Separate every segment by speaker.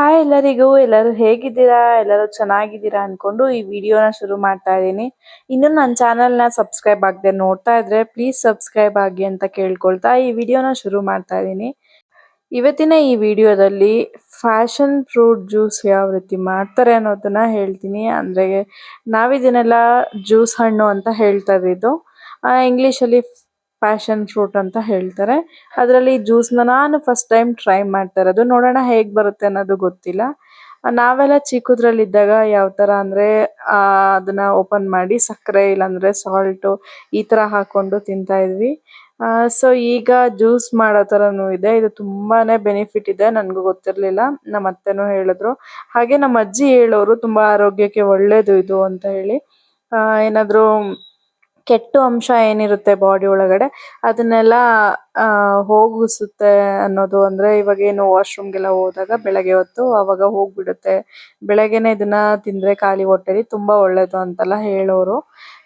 Speaker 1: Hi ಎಲ್ಲರಿಗೂ, ಎಲ್ಲರೂ ಹೇಗಿದ್ದೀರಾ? ಎಲ್ಲರೂ ಚೆನ್ನಾಗಿದ್ದೀರಾ ಅನ್ಕೊಂಡು ಈ ವಿಡಿಯೋನ ಶುರು ಮಾಡ್ತಾ ಇದ್ದೀನಿ. ಇನ್ನು ನನ್ನ ಚಾನಲ್ನ ಸಬ್ಸ್ಕ್ರೈಬ್ ಆಗದೆ ನೋಡ್ತಾ ಇದ್ರೆ ಪ್ಲೀಸ್ ಸಬ್ಸ್ಕ್ರೈಬ್ ಆಗಿ ಅಂತ ಕೇಳ್ಕೊಳ್ತಾ ಈ ವಿಡಿಯೋನ ಶುರು ಮಾಡ್ತಾ ಇದ್ದೀನಿ. ಇವತ್ತಿನ ಈ ವಿಡಿಯೋದಲ್ಲಿ ಫ್ಯಾಷನ್ ಫ್ರೂಟ್ ಜ್ಯೂಸ್ ಯಾವ ರೀತಿ ಮಾಡ್ತಾರೆ ಅನ್ನೋದನ್ನ ಹೇಳ್ತೀನಿ. ಅಂದ್ರೆ ನಾವಿದನ್ನೆಲ್ಲ ಜ್ಯೂಸ್ ಹಣ್ಣು ಅಂತ ಹೇಳ್ತಾ ಇದ್ದಿದ್ದು. ಇಂಗ್ಲಿಷಲ್ಲಿ ಪ್ಯಾಷನ್ ಫ್ರೂಟ್ ಅಂತ ಹೇಳ್ತಾರೆ. ಅದರಲ್ಲಿ ಜ್ಯೂಸ್ನ ನಾನು ಫಸ್ಟ್ ಟೈಮ್ ಟ್ರೈ ಮಾಡ್ತಾ ಇರೋದು. ನೋಡೋಣ ಹೇಗ್ ಬರುತ್ತೆ ಅನ್ನೋದು ಗೊತ್ತಿಲ್ಲ. ನಾವೆಲ್ಲ ಚಿಕ್ಕದ್ರಲ್ಲಿದ್ದಾಗ ಯಾವ ತರ ಅಂದ್ರೆ ಅದನ್ನು ಓಪನ್ ಮಾಡಿ ಸಕ್ಕರೆ ಇಲ್ಲಾಂದರೆ ಸಾಲ್ಟ್ ಈ ತರ ಹಾಕೊಂಡು ತಿಂತಾ ಇದ್ವಿ. ಸೊ ಈಗ ಜ್ಯೂಸ್ ಮಾಡೋ ತರನು ಇದೆ. ಇದು ತುಂಬಾನೇ ಬೆನಿಫಿಟ್ ಇದೆ. ನನಗೂ ಗೊತ್ತಿರಲಿಲ್ಲ. ನಮ್ಮ ಅತ್ತೆನೂ ಹೇಳಿದ್ರು. ಹಾಗೆ ನಮ್ಮ ಅಜ್ಜಿ ಹೇಳೋರು ತುಂಬಾ ಆರೋಗ್ಯಕ್ಕೆ ಒಳ್ಳೇದು ಇದು ಅಂತ ಹೇಳಿ. ಏನಾದ್ರು ಕೆಟ್ಟು ಅಂಶ ಏನಿರುತ್ತೆ ಬಾಡಿ ಒಳಗಡೆ, ಅದನ್ನೆಲ್ಲ, ಆ, ಹೋಗಿಸುತ್ತೆ ಅನ್ನೋದು ಅಂದ್ರೆ ಇವಾಗ ಏನು ವಾಶ್ರೂಮ್ಗೆಲ್ಲ ಹೋದಾಗ ಬೆಳಗ್ಗೆ ಹೊತ್ತು ಅವಾಗ ಹೋಗ್ಬಿಡುತ್ತೆ. ಬೆಳಗ್ಗೆನೆ ಇದನ್ನ ತಿಂದ್ರೆ ಖಾಲಿ ಹೊಟ್ಟೆಲಿ ತುಂಬಾ ಒಳ್ಳೇದು ಅಂತೆಲ್ಲ ಹೇಳೋರು.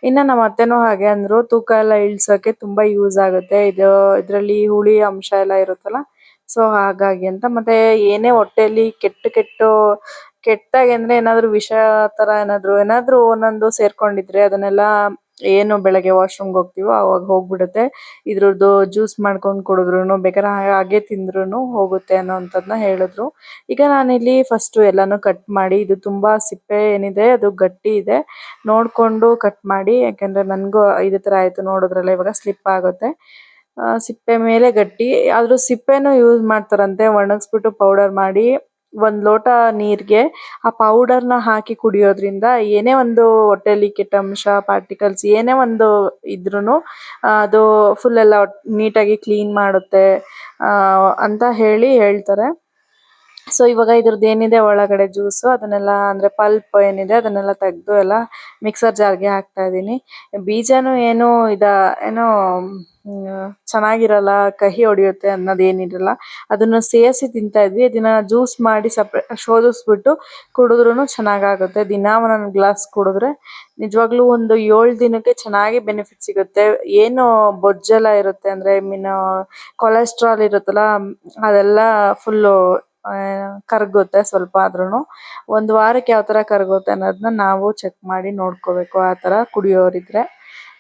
Speaker 1: ಇನ್ನ ನಮ್ಮ ಅತ್ತೆನೂ ಹಾಗೆ ಅಂದ್ರು, ತೂಕ ಎಲ್ಲ ಇಳ್ಸೋಕೆ ತುಂಬಾ ಯೂಸ್ ಆಗುತ್ತೆ. ಇದು, ಇದರಲ್ಲಿ ಹುಳಿ ಅಂಶ ಎಲ್ಲ ಇರುತ್ತಲ್ಲ ಸೊ ಹಾಗಾಗಿ ಅಂತ. ಮತ್ತೆ ಏನೇ ಹೊಟ್ಟೆಲಿ ಕೆಟ್ಟ ಕೆಟ್ಟು ಕೆಟ್ಟಾಗಿ ಅಂದ್ರೆ ಏನಾದ್ರು ವಿಷ ತರ ಏನಾದ್ರು ಏನಾದ್ರು ಒಂದೊಂದು ಸೇರ್ಕೊಂಡಿದ್ರೆ ಅದನ್ನೆಲ್ಲ ಏನು ಬೆಳಗ್ಗೆ ವಾಶ್ರೂಮ್ಗೆ ಹೋಗ್ತಿವೋ ಅವಾಗ ಹೋಗ್ಬಿಡುತ್ತೆ. ಇದ್ರದ್ದು ಜ್ಯೂಸ್ ಮಾಡ್ಕೊಂಡು ಕುಡಿದ್ರುನು ಬೇಕಾದ್ರೆ ಹಾಗೆ ತಿಂದ್ರುನು ಹೋಗುತ್ತೆ ಅನ್ನೋಂಥದ್ನ ಹೇಳಿದ್ರು. ಈಗ ನಾನಿಲ್ಲಿ ಫಸ್ಟ್ ಎಲ್ಲಾನು ಕಟ್ ಮಾಡಿ, ಇದು ತುಂಬಾ ಸಿಪ್ಪೆ ಏನಿದೆ ಅದು ಗಟ್ಟಿ ಇದೆ. ನೋಡ್ಕೊಂಡು ಕಟ್ ಮಾಡಿ, ಯಾಕಂದ್ರೆ ನನ್ಗೂ ಇದೇ ತರ ಆಯ್ತು ನೋಡಿದ್ರಲ್ಲ, ಇವಾಗ ಸ್ಲಿಪ್ ಆಗುತ್ತೆ. ಸಿಪ್ಪೆ ಮೇಲೆ ಗಟ್ಟಿ, ಆದ್ರೂ ಸಿಪ್ಪೆನೂ ಯೂಸ್ ಮಾಡ್ತಾರಂತೆ, ಒಣಗಿಸ್ಬಿಟ್ಟು ಪೌಡರ್ ಮಾಡಿ. ಒಂದ್ ಲೋಟ ನೀರಿಗೆ ಆ ಪೌಡರ್ನ ಹಾಕಿ ಕುಡಿಯೋದ್ರಿಂದ ಏನೇ ಒಂದು ಹೊಟ್ಟೆಲಿ ಕೆಟ್ಟ ಅಂಶ ಪಾರ್ಟಿಕಲ್ಸ್ ಏನೇ ಒಂದು ಇದ್ರೂನು ಅದು ಫುಲ್ ಎಲ್ಲ ನೀಟಾಗಿ ಕ್ಲೀನ್ ಮಾಡುತ್ತೆ ಅಂತ ಹೇಳಿ ಹೇಳ್ತಾರೆ. ಸೊ ಇವಾಗ ಇದ್ರದ್ದು ಏನಿದೆ ಒಳಗಡೆ ಜ್ಯೂಸು ಅದನ್ನೆಲ್ಲ ಅಂದ್ರೆ ಪಲ್ಪ್ ಏನಿದೆ ಅದನ್ನೆಲ್ಲ ತೆಗೆದು ಎಲ್ಲ ಮಿಕ್ಸರ್ ಜಾರ್ಗೆ ಹಾಕ್ತಾ ಇದೀನಿ ಬೀಜನೂ ಏನು ಇದ, ಏನೋ ಚೆನ್ನಾಗಿರಲ್ಲ, ಕಹಿ ಹೊಡೆಯುತ್ತೆ ಅನ್ನೋದೇನಿರಲ್ಲ ಅದನ್ನ ಸೇರಿಸಿ ತಿಂತಾ ಇದ್ವಿ. ಅದನ್ನ ಜ್ಯೂಸ್ ಮಾಡಿ ಸಪ್ರೇ ಶೋಧಿಸ್ಬಿಟ್ಟು ಕುಡಿದ್ರುನು ಚೆನ್ನಾಗಾಗುತ್ತೆ. ದಿನ ಒಂದೊಂದು ಗ್ಲಾಸ್ ಕುಡಿದ್ರೆ ನಿಜವಾಗ್ಲೂ ಒಂದು ಏಳು ದಿನಕ್ಕೆ ಚೆನ್ನಾಗಿ ಬೆನಿಫಿಟ್ ಸಿಗುತ್ತೆ. ಏನು ಬೊಜ್ಜೆಲ್ಲ ಇರುತ್ತೆ ಅಂದ್ರೆ ಐ ಮೀನ್ ಕೊಲೆಸ್ಟ್ರಾಲ್ ಇರುತ್ತಲ್ಲ, ಅದೆಲ್ಲ ಫುಲ್ಲು ಕರಗುತ್ತೆ ಸ್ವಲ್ಪ ಆದ್ರೂ ಒಂದು ವಾರಕ್ಕೆ ಯಾವ ತರ ಕರಗುತ್ತೆ ಅನ್ನೋದನ್ನ ನಾವು ಚೆಕ್ ಮಾಡಿ ನೋಡ್ಕೋಬೇಕು. ಆ ತರ ಕುಡಿಯೋರಿದ್ರೆ.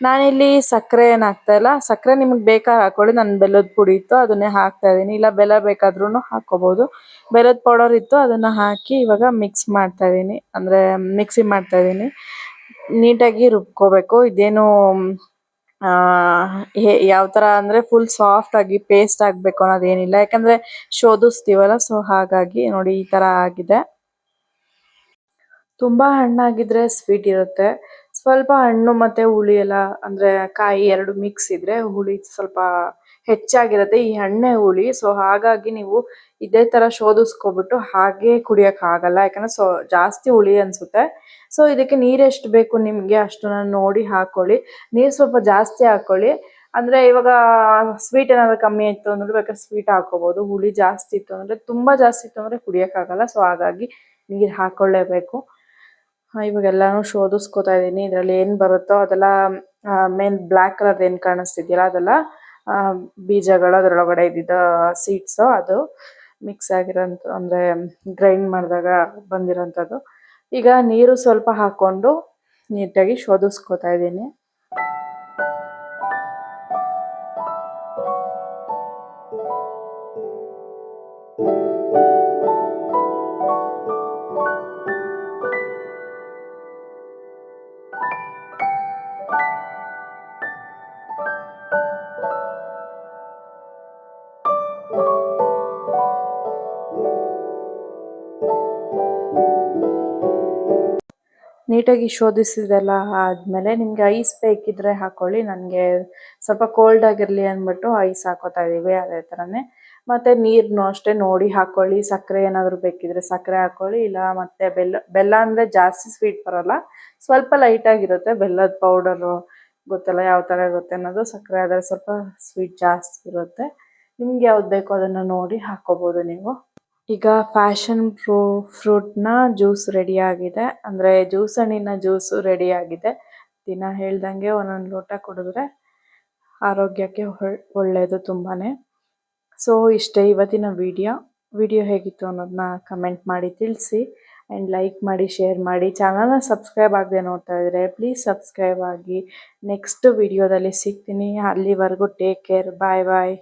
Speaker 1: ನಾನಿಲ್ಲಿ ಸಕ್ಕರೆ ಏನು ಹಾಕ್ತಾ ಇಲ್ಲ. ಸಕ್ಕರೆ ನಿಮಗೆ ಬೇಕಾದ್ರೆ ಹಾಕೊಳ್ಳಿ, ನಾನು ಬೆಲ್ಲದ ಪುಡಿ ಇತ್ತು, ಅದನ್ನೇ ಹಾಕ್ತಾ ಇದ್ದೀನಿ ಇಲ್ಲ, ಬೆಲ್ಲ ಬೇಕಾದ್ರೂ ಹಾಕ್ಕೋಬೋದು. ಬೆಲ್ಲದ ಪೌಡರ್ ಇತ್ತು, ಅದನ್ನ ಹಾಕಿ ಇವಾಗ ಮಿಕ್ಸ್ ಮಾಡ್ತಾ ಇದ್ದೀನಿ ಅಂದ್ರೆ ಮಿಕ್ಸಿ ಮಾಡ್ತಾ ಇದ್ದೀನಿ ನೀಟಾಗಿ ರುಬ್ಕೋಬೇಕು. ಇದೇನು ಯಾವ ಥರ ಅಂದರೆ ಫುಲ್ ಸಾಫ್ಟ್ ಆಗಿ ಪೇಸ್ಟ್ ಆಗಬೇಕು ಅನ್ನೋದೇನಿಲ್ಲ. ಯಾಕಂದರೆ ಶೋಧಿಸ್ತೀವಲ್ಲ ಸೊ ಹಾಗಾಗಿ ನೋಡಿ ಈ ಥರ ಆಗಿದೆ. ತುಂಬ ಹಣ್ಣಾಗಿದ್ರೆ ಸ್ವೀಟ್ ಇರುತ್ತೆ. ಸ್ವಲ್ಪ ಹಣ್ಣು ಮತ್ತೆ ಹುಳಿ ಎಲ್ಲ, ಅಂದ್ರೆ ಕಾಯಿ ಎರಡು ಮಿಕ್ಸ್ ಇದ್ರೆ ಹುಳಿ ಸ್ವಲ್ಪ ಹೆಚ್ಚಾಗಿರುತ್ತೆ. ಈ ಹಣ್ಣೆ ಹುಳಿ ಸೊ ಹಾಗಾಗಿ ನೀವು ಇದೇ ತರ ಶೋಧಿಸ್ಕೊಬಿಟ್ಟು ಹಾಗೆ ಕುಡಿಯಕ್ ಆಗಲ್ಲ. ಯಾಕಂದ್ರೆ ಸೊ, ಜಾಸ್ತಿ ಹುಳಿ ಅನ್ಸುತ್ತೆ. ಸೊ ಇದಕ್ಕೆ ನೀರ್ ಎಷ್ಟು ಬೇಕು ನಿಮ್ಗೆ ಅಷ್ಟನ್ನ ನೋಡಿ ಹಾಕೊಳ್ಳಿ. ನೀರ್ ಸ್ವಲ್ಪ ಜಾಸ್ತಿ ಹಾಕೊಳ್ಳಿ. ಅಂದ್ರೆ ಇವಾಗ ಸ್ವೀಟ್ ಏನಾದ್ರು ಕಮ್ಮಿ ಇತ್ತು ಅಂದ್ರೆ ಬೇಕಾದ್ರೆ ಸ್ವೀಟ್ ಹಾಕೋಬಹುದು ಹುಳಿ ಜಾಸ್ತಿ ಇತ್ತು ಅಂದ್ರೆ ತುಂಬಾ ಜಾಸ್ತಿ ಇತ್ತು ಅಂದ್ರೆ ಕುಡಿಯಕ್ ಆಗಲ್ಲ. ಸೊ ಹಾಗಾಗಿ ನೀರ್ ಹಾಕೊಳ್ಳೇಬೇಕು. ಇವಾಗ ಎಲ್ಲಾನು ಶೋಧಿಸ್ಕೊತಾ ಇದೀನಿ ಇದರಲ್ಲಿ ಏನ್ ಬರುತ್ತೋ ಅದೆಲ್ಲ ಮೇನ್ ಬ್ಲಾಕ್ ಕಲರ್ ಏನ್ ಕಾಣಿಸ್ತಿದ್ಯಲ್ಲ ಅದೆಲ್ಲ ಬೀಜಗಳು ಅದರೊಳಗಡೆ ಇದ್ದಿದ್ದ ಸೀಡ್ಸ್ ಅದು ಮಿಕ್ಸ್ ಆಗಿರೋಂತ ಅಂದ್ರೆ ಗ್ರೈಂಡ್ ಮಾಡಿದಾಗ ಬಂದಿರೋಂಥದ್ದು. ಈಗ ನೀರು ಸ್ವಲ್ಪ ಹಾಕೊಂಡು ನೀಟಾಗಿ ಶೋಧಿಸ್ಕೊತಾ ಇದೀನಿ ನೀಟಾಗಿ ಶೋಧಿಸಿದೆಲ್ಲ ಆದಮೇಲೆ ನಿಮಗೆ ಐಸ್ ಬೇಕಿದ್ರೆ ಹಾಕ್ಕೊಳ್ಳಿ ನನಗೆ ಸ್ವಲ್ಪ ಕೋಲ್ಡ್ ಆಗಿರಲಿ ಅಂದ್ಬಿಟ್ಟು ಐಸ್ ಹಾಕೋತಾ ಇದೀವಿ ಅದೇ ಥರನೇ ಮತ್ತೆ ನೀರ್ನು ಅಷ್ಟೇ ನೋಡಿ ಹಾಕೊಳ್ಳಿ. ಸಕ್ಕರೆ ಏನಾದರೂ ಬೇಕಿದ್ರೆ ಸಕ್ಕರೆ ಹಾಕೊಳ್ಳಿ. ಇಲ್ಲ ಮತ್ತೆ ಬೆಲ್ಲ ಬೆಲ್ಲ ಅಂದ್ರೆ ಜಾಸ್ತಿ ಸ್ವೀಟ್ ಬರಲ್ಲ. ಸ್ವಲ್ಪ ಲೈಟ್ ಆಗಿರುತ್ತೆ. ಬೆಲ್ಲದ ಪೌಡರು ಗೊತ್ತಲ್ಲ ಯಾವ ತರ ಇರುತ್ತೆ ಅನ್ನೋದು. ಸಕ್ಕರೆ ಆದ್ರೆ ಸ್ವಲ್ಪ ಸ್ವೀಟ್ ಜಾಸ್ತಿ ಇರುತ್ತೆ. ನಿಮ್ಗೆ ಯಾವ್ದು ಬೇಕೋ ಅದನ್ನ ನೋಡಿ ಹಾಕ್ಕೋಬೋದು ನೀವು. ಈಗ ಫ್ಯಾಷನ್ ಫ್ರೂ, ಫ್ರೂಟ್ನ ಜ್ಯೂಸ್ ರೆಡಿ ಆಗಿದೆ ಅಂದ್ರೆ ಜ್ಯೂಸ್ ಹಣ್ಣಿನ ಜ್ಯೂಸು ರೆಡಿ ಆಗಿದೆ ದಿನ ಹೇಳ್ದಂಗೆ ಒಂದೊಂದು ಲೋಟ ಕುಡಿದ್ರೆ ಆರೋಗ್ಯಕ್ಕೆ ಒಳ್ಳೆಯದು ತುಂಬಾನೇ. ಸೊ ಇಷ್ಟೇ ಇವತ್ತಿನ ವಿಡಿಯೋ. ವಿಡಿಯೋ ಹೇಗಿತ್ತು ಅನ್ನೋದನ್ನ ಕಮೆಂಟ್ ಮಾಡಿ ತಿಳಿಸಿ. ಆ್ಯಂಡ್ ಲೈಕ್ ಮಾಡಿ ಶೇರ್ ಮಾಡಿ. ಚಾನಲ್ನ ಸಬ್ಸ್ಕ್ರೈಬ್ ಆಗದೆ ನೋಡ್ತಾ ಇದ್ದರೆ ಪ್ಲೀಸ್ ಸಬ್ಸ್ಕ್ರೈಬ್ ಆಗಿ. ನೆಕ್ಸ್ಟ್ ವಿಡಿಯೋದಲ್ಲಿ ಸಿಗ್ತೀನಿ. ಅಲ್ಲಿವರೆಗೂ ಟೇಕ್ ಕೇರ್ ಬಾಯ್ ಬಾಯ್